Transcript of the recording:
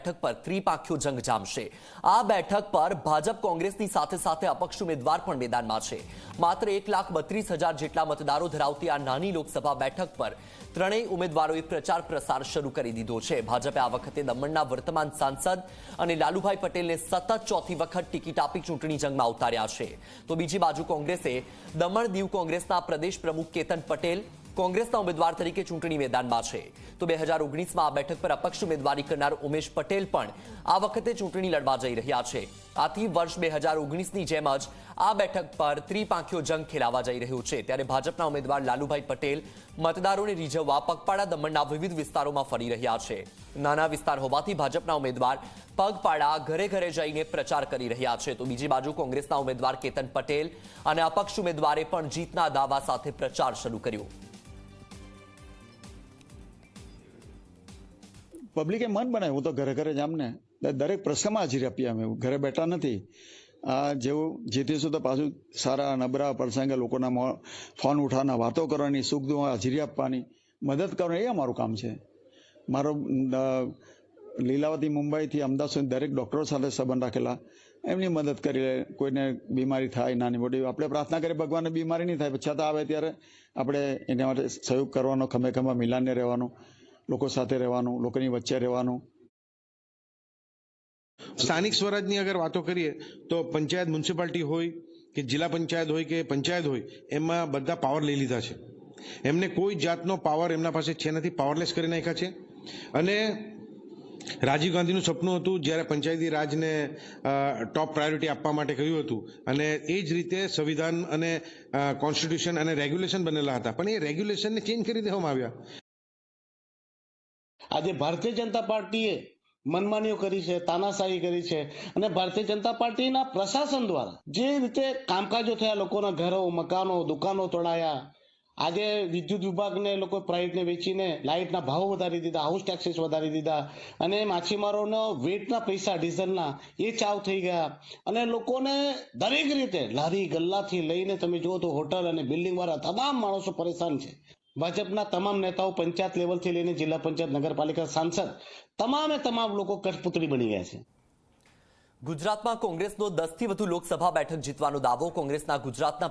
બેઠક પર ત્રિપાખ્યો જંગ જામશે. આ બેઠક પર ભાજપ કોંગ્રેસની સાથે સાથે અપક્ષ ઉમેદવાર પણ મેદાનમાં છે. માત્ર એક લાખ બત્રીસ હજાર જેટલા મતદારો ધરાવતી આ નાની લોકસભા બેઠક પર ત્રણેય ઉમેદવારોએ પ્રચાર પ્રસાર શરૂ કરી દીધો છે. ભાજપે આ વખતે દમણના વર્તમાન સાંસદ અને લાલુભાઈ પટેલને સતત ચોથી વખત ટિકિટ આપી ચૂંટણી જંગમાં ઉતાર્યા છે. તો બીજી બાજુ કોંગ્રેસે દમણ દીવ કોંગ્રેસના પ્રદેશ પ્રમુખ કેતન પટેલ કોંગ્રેસના ઉમેદવાર તરીકે ચૂંટણી મેદાનમાં છે. તો બે હજાર ઓગણીસમાં આ બેઠક પર અપક્ષ ઉમેદવારી કરનાર ઉમેશ પટેલ પણ આ વખતે ચૂંટણી લડવા જઈ રહ્યા છે. આથી વર્ષ બે હજાર ઓગણીસની જેમ જ આ બેઠક પર ત્રિપાંખ્યો જંગ ખેલાવા જઈ રહ્યો છે. ત્યારે ભાજપના ઉમેદવાર લાલુભાઈ પટેલ મતદારોને રીઝવવા પગપાળા દમણના વિવિધ વિસ્તારોમાં ફરી રહ્યા છે. નાના વિસ્તાર હોવાથી ભાજપના ઉમેદવાર પગપાળા ઘરે ઘરે જઈને પ્રચાર કરી રહ્યા છે. તો બીજી બાજુ કોંગ્રેસના ઉમેદવાર કેતન પટેલ અને અપક્ષ ઉમેદવારે પણ જીતના દાવા સાથે પ્રચાર શરૂ કર્યો. પબ્લિકે મન બનાવ્યું. તો ઘરે ઘરે જ આમને દરેક પ્રસંગમાં હાજરી આપી અમે. ઘરે બેઠા નથી. આ જેવું જીતીશું તો પાછું સારા નબરા પ્રસંગે લોકોના ફોન ઉઠાવવાના વાતો કરવાની, સુખ દુઃખ હાજરી આપવાની મદદ કરવાની એ અમારું કામ છે. મારો લીલાવતી મુંબઈથી અમદાવાદ સુધી દરેક ડૉક્ટરો સાથે સંબંધ રાખેલા. એમની મદદ કરી લે. કોઈને બીમારી થાય, નાની મોટી, આપણે પ્રાર્થના કરીએ ભગવાનને બીમારી નહીં થાય. છતાં આવે ત્યારે આપણે એના માટે સહયોગ કરવાનો, ખમે ખમે મિલાનને રહેવાનું. લોકો સાથે રહેવાનું, લોકોની વચ્ચે રહેવાનું. સ્થાનિક સ્વરાજની અગર વાતો કરીએ, તો પંચાયત મ્યુનિસિપાલિટી હોય કે જિલ્લા પંચાયત હોય કે પંચાયત હોય, એમાં બધા પાવર લઈ લીધા છે. એમને કોઈ જાતનો પાવર એમના પાસે છે નથી, પાવરલેસ કરી નાખ્યા છે. અને રાજીવ ગાંધીનું સપનું હતું, જ્યારે પંચાયતી રાજને ટોપ પ્રાયોરિટી આપવા માટે કહ્યું હતું. અને એ જ રીતે સંવિધાન અને કોન્સ્ટિટ્યુશન અને રેગ્યુલેશન બનેલા હતા. પણ એ રેગ્યુલેશનને ચેન્જ કરી દેવામાં આવ્યા. આજે ભારતીય જનતા પાર્ટીએ મનમાનીઓ કરી છે, તાનાશાહી કરી છે અને ભારતીય જનતા પાર્ટીના પ્રશાસન દ્વારા જે રીતે કામકાજો થયા, લોકોના ઘરો, મકાનો, દુકાનો તોડાયા, આજે વિદ્યુત વિભાગને લોકો પ્રાઇવેટને વેચીને લાઇટના ભાવ વધારી દીધા હાઉસ ટેક્સીસ વધારી દીધા અને માછીમારોનો વેટના પૈસા ડીઝલના એ ચાવ થઈ ગયા અને લોકોને દરેક રીતે લારી ગલ્લાથી લઈને તમે જુઓ તો હોટલ અને બિલ્ડિંગ વાળા તમામ માણસો પરેશાન છે. ભાજપના તમામ નેતાઓ પંચાયત લેવલથી લઈને જિલ્લા પંચાયત, નગરપાલિકા, સાંસદ તમામે તમામ લોકો કઠપુતળી બની ગયા છે. ગુજરાતમાં કોંગ્રેસનો દસથી વધુ લોકસભા બેઠક જીતવાનો દાવો કોંગ્રેસના ગુજરાતના